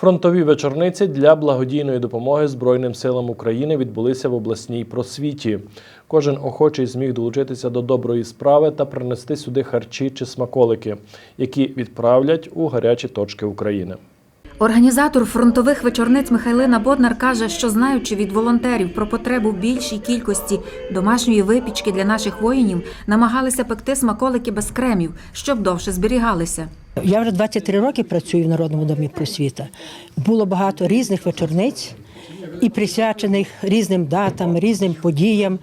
Фронтові вечорниці для благодійної допомоги Збройним силам України відбулися в обласній просвіті. Кожен охочий зміг долучитися до доброї справи та принести сюди харчі чи смаколики, які відправлять у гарячі точки України. Організатор фронтових вечорниць Михайлина Боднар каже, що знаючи від волонтерів про потребу більшій кількості домашньої випічки для наших воїнів, намагалися пекти смаколики без кремів, щоб довше зберігалися. Я вже 23 роки працюю в Народному домі просвіта. Було багато різних вечорниць і присвячених різним датам, різним подіям.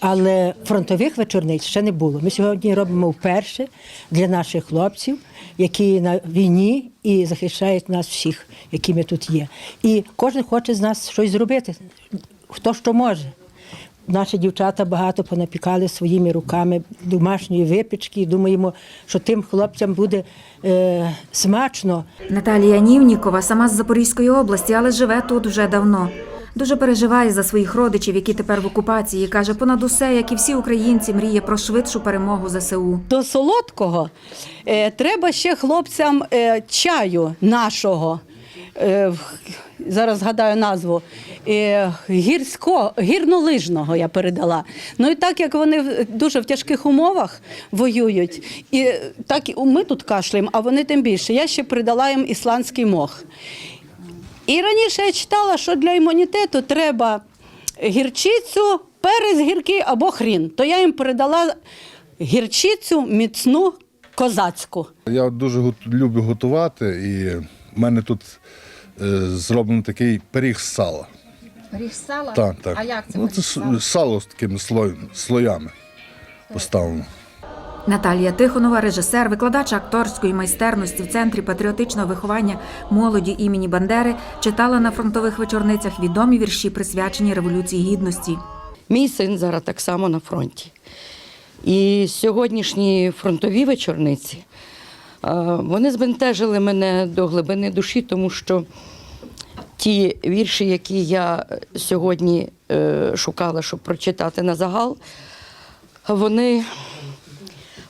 Але фронтових вечорниць ще не було. Ми сьогодні робимо вперше для наших хлопців, які на війні і захищають нас всіх, які ми тут є. І кожен хоче з нас щось зробити, хто що може. Наші дівчата багато понапікали своїми руками домашньої випічки. І думаємо, що тим хлопцям буде е, смачно. Наталія Нівнікова сама з Запорізької області, але живе тут вже давно. Дуже переживає за своїх родичів, які тепер в окупації. каже, понад усе, як і всі українці, мріє про швидшу перемогу ЗСУ. До солодкого е, треба ще хлопцям е, чаю нашого. Е, зараз згадаю назву. Е, гірсько, гірнолижного я передала. Ну і так як вони дуже в тяжких умовах воюють, і так і ми тут кашляємо, а вони тим більше. Я ще передала їм ісландський мох. І раніше я читала, що для імунітету треба гірчицю, перець гіркий або хрін. То я їм передала гірчицю міцну козацьку. Я дуже люблю готувати, і в мене тут е, зроблений такий пиріг з сала. Пиріг з сала? Так, так. А як це ну, це сало з такими слой, слоями поставлено. Наталія Тихонова, режисер, викладач акторської майстерності в центрі патріотичного виховання молоді імені Бандери, читала на фронтових вечорницях відомі вірші, присвячені революції гідності. Мій син зараз так само на фронті. І сьогоднішні фронтові вечорниці вони збентежили мене до глибини душі, тому що ті вірші, які я сьогодні е, шукала, щоб прочитати на загал, вони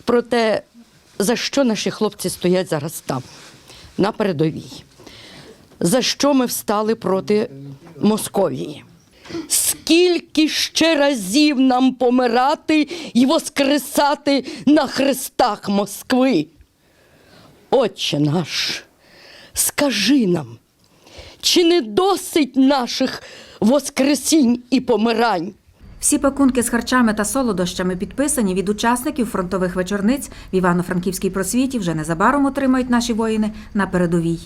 про те, за що наші хлопці стоять зараз там, на передовій. За що ми встали проти Московії? Скільки ще разів нам помирати і воскресати на хрестах Москви? Отче наш, скажи нам, чи не досить наших воскресінь і помирань? Всі пакунки з харчами та солодощами підписані від учасників фронтових вечорниць в Івано-Франківській просвіті вже незабаром отримають наші воїни на передовій.